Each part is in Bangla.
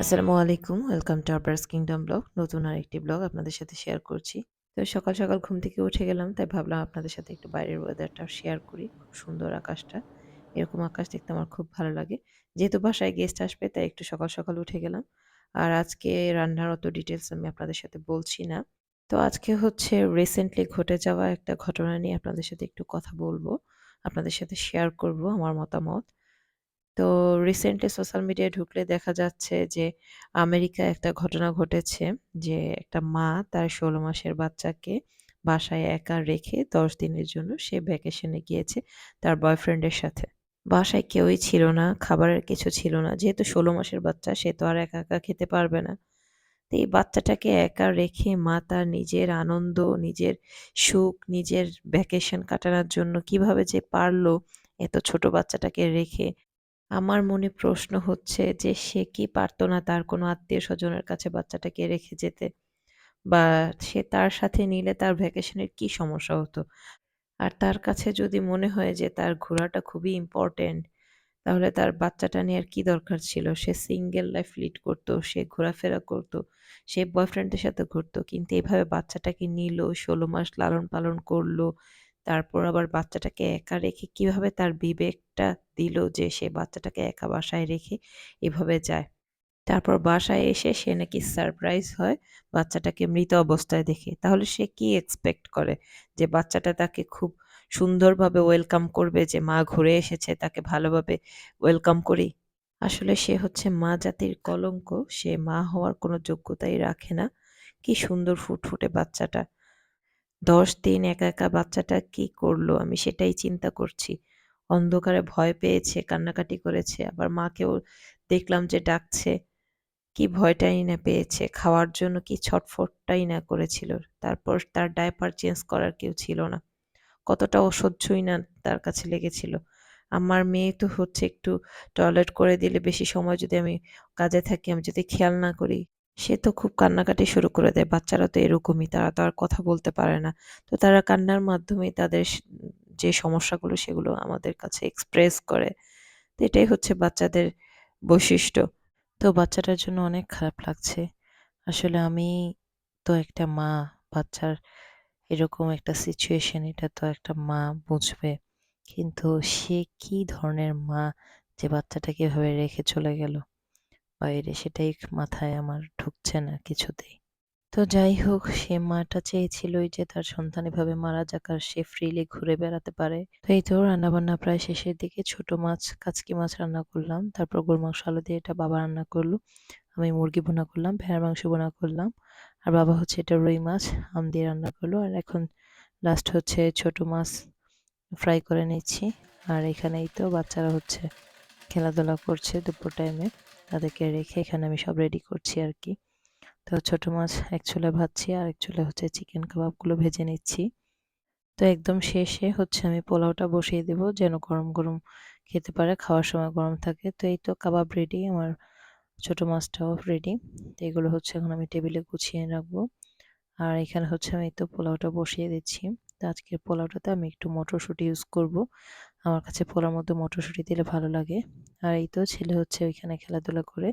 আসসালামু আলাইকুম। Welcome to Arbas Kingdom blog. নতুন আরেকটি ব্লগ আপনাদের সাথে শেয়ার করছি। তো সকাল, সকাল ঘুম থেকে উঠে গেলাম। তাই ভাবলাম আপনাদের সাথে একটু বাইরের ওয়েদারটা শেয়ার করি। খুব সুন্দর আকাশটা। এরকম আকাশ দেখতে আমার খুব ভালো লাগে। যেহেতু বাসায় গেস্ট আসবে তাই একটু সকাল, সকাল উঠে গেলাম। আর আজকে রান্নার অত ডিটেলস আমি আপনাদের সাথে বলছি না। তো আজকে হচ্ছে রিসেন্টলি ঘটে যাওয়া একটা ঘটনা নিয়ে আপনাদের সাথে একটু কথা বলব আপনাদের সাথে শেয়ার করব আমার মতামত। তো রিসেন্টলি সোশ্যাল মিডিয়ায় ঢুকলে দেখা যাচ্ছে যে আমেরিকায় একটা ঘটনা ঘটেছে যে একটা মা তার ১৬ মাসের বাচ্চাকে বাসায় একা রেখে ১০ দিনের জন্য সে ভ্যাকেশনে গিয়েছে তার বয়ফ্রেন্ডের সাথে। বাসায় কেউই ছিল না, খাবারের কিছু ছিল না। যেহেতু ১৬ মাসের বাচ্চা সে তো আর একা, একা খেতে পারবে না। তো এই বাচ্চাটাকে একা রেখে মা তার নিজের আনন্দ, নিজের সুখ, নিজের ভ্যাকেশন কাটানোর জন্য কীভাবে যে পারল এত ছোট বাচ্চাটাকে রেখে আমার মনে প্রশ্ন হচ্ছে যে সে কি পারত না তার কোনো আত্মীয় স্বজনের কাছে বাচ্চাটাকে রেখে যেতে? বা সে তার সাথে নিলে তার ভ্যাকেশনের কি সমস্যা হতো? আর তার কাছে যদি মনে হয় যে তার ঘোরাটা খুবই ইম্পোর্টেন্ট, তাহলে তার বাচ্চাটা নেয়ার কি দরকার ছিল? সে সিঙ্গেল লাইফ লিড করত, সে ঘোরাফেরা করত, সে বয়ফ্রেন্ডের সাথে ঘুরতো কিন্তু এভাবে বাচ্চাটাকে নিল, ১৬ মাস লালন-পালন করল। তারপর আবার বাচ্চাটাকে একা রেখে কীভাবে তার বিবেকটা দিল যে সে বাচ্চাটাকে একা বাসায় রেখে এভাবে যায়। তারপর বাসায় এসে সে নাকি সারপ্রাইজ হয় বাচ্চাটাকে মৃত অবস্থায় দেখে। তাহলে সে কি এক্সপেক্ট করে? যে বাচ্চাটা তাকে খুব সুন্দরভাবে ওয়েলকাম করবে, যে মা ঘুরে এসেছে, তাকে ভালোভাবে ওয়েলকাম করি? আসলে সে হচ্ছে মা জাতির কলঙ্ক। সে মা হওয়ার কোনো যোগ্যতাই রাখে না। কি সুন্দর ফুটফুটে বাচ্চাটা। ১০ দিন একা, একা বাচ্চাটা কি করল আমি সেটাই চিন্তা করছি। অন্ধকারে ভয় পেয়েছে, কান্নাকাটি করেছে। আবার মাকেও দেখলাম যে ডাকছে। কি ভয়টাই না পেয়েছে। খাওয়ার জন্য কি ছটফটটাই না করেছিল। তারপর তার ডায়পার চেঞ্জ করার কেউ ছিল না। কতটা অসহ্যই না তার কাছে লেগেছিল। আমার মেয়ে তো হচ্ছে একটু টয়লেট করে দিলে বেশি সময় যদি আমি কাজে থাকি, আমি যদি খেয়াল না করি, সে তো খুব কান্নাকাটি শুরু করে দেয়। বাচ্চারা তো এরকমই, তারা তো আর কথা বলতে পারে না। তো তারা কান্নার মাধ্যমেই তাদের যে সমস্যাগুলো সেগুলো আমাদের কাছে এক্সপ্রেস করে। তো এটাই হচ্ছে বাচ্চাদের বৈশিষ্ট্য। তো বাচ্চাটার জন্য অনেক খারাপ লাগছে। আসলে আমি তো একটা মা, বাচ্চার এরকম একটা সিচুয়েশন এটা তো একটা মা বুঝবে। কিন্তু সে কি ধরনের মা যে বাচ্চাটাকে এভাবে রেখে চলে গেল বাইরে সেটাই মাথায় আমার ঢুকছে না কিছুতেই। তো যাই হোক সে মাটা চেয়েছিলই যে তার সন্তান এভাবে মারা যাক আর সে ফ্রিলি ঘুরে বেড়াতে পারে। তো এই তো রান্নাবান্না প্রায় শেষের দিকে ছোট মাছ, কাচকি মাছ রান্না করলাম। তারপর গরুর মাংস আলু দিয়ে এটা বাবা রান্না করল। আমি মুরগি বোনা করলাম, ভেড়ার মাংস বোনা করলাম। আর বাবা হচ্ছে এটা রুই মাছ আম দিয়ে রান্না করল। আর এখন লাস্ট হচ্ছে ছোট মাছ ফ্রাই করে নিচ্ছি। আর এখানেই তো বাচ্চারা হচ্ছে খেলাধুলা করছে দুপুর টাইমে। তাদেরকে রেখে এখানে আমি সব রেডি করছি আর কি। তো ছোট মাছ এক চুলে ভাজছি আর এক চুলে হচ্ছে চিকেন কাবাবগুলো ভেজে নিচ্ছি। তো একদম শেষে হচ্ছে আমি পোলাওটা বসিয়ে দেব যেন গরম, গরম খেতে পারে, খাওয়ার সময় গরম থাকে। তো এই তো কাবাব রেডি, আমার ছোট মাছটাও রেডি। তো এগুলো হচ্ছে এখন আমি টেবিলে গুছিয়ে রাখব। আর এখানে হচ্ছে আমি তো পোলাওটা বসিয়ে দিচ্ছি। তো আজকের পোলাওটাতে আমি একটু মটরশুঁটি ইউজ করব। আমার কাছে পোলার মধ্যে মটরশুঁটি দিলে ভালো লাগে। আর এই তো ছেলে হচ্ছে ওইখানে খেলাধুলা করে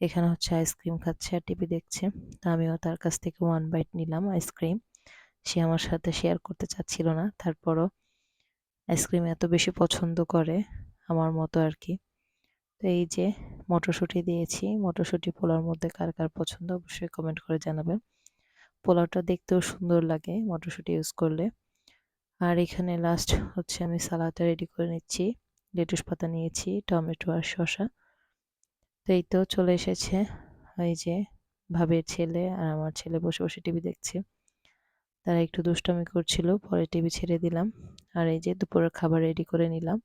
এখানে হচ্ছে আইসক্রিম খাচ্ছে আর টিভি দেখছে। তো আমিও তার কাছ থেকে ওয়ান বাইট নিলাম আইসক্রিম। সে আমার সাথে শেয়ার করতে চাচ্ছিল না। তারপরও আইসক্রিম এত বেশি পছন্দ করে আমার মতো আর কি। তো এই যে মটরশুঁটি দিয়েছি। মটরশুঁটি পোলার মধ্যে কার, কার পছন্দ অবশ্যই কমেন্ট করে জানাবেন। পোলাওটা দেখতেও সুন্দর লাগে মটরশুঁটি ইউজ করলে। আর এখানে লাস্ট হচ্ছে আমি সালাদটা রেডি করে নিচ্ছি। লেটুস পাতা নিয়েছি, টমেটো আর শসা। তো এই তো চলে এসেছে এই যে ভাবির ছেলে আর আমার ছেলে বসে, বসে টিভি দেখছে। তারা একটু দুষ্টামি করছিল, পরে টিভি ছেড়ে দিলাম। আর এই যে দুপুরের খাবার রেডি করে নিলাম।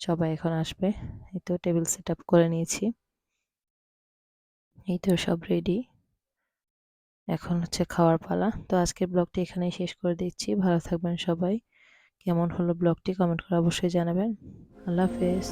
সবাই এখন আসবে। এই তো টেবিল সেট আপ করে নিয়েছি। এই তো সব রেডি। এখন হচ্ছে খাওয়ার পালা। তো আজকের ব্লগটি এখানেই শেষ করে দিচ্ছি। ভালো থাকবেন সবাই। কেমন হলো ব্লগটি কমেন্ট করে অবশ্যই জানাবেন। আল্লাহ হাফেজ।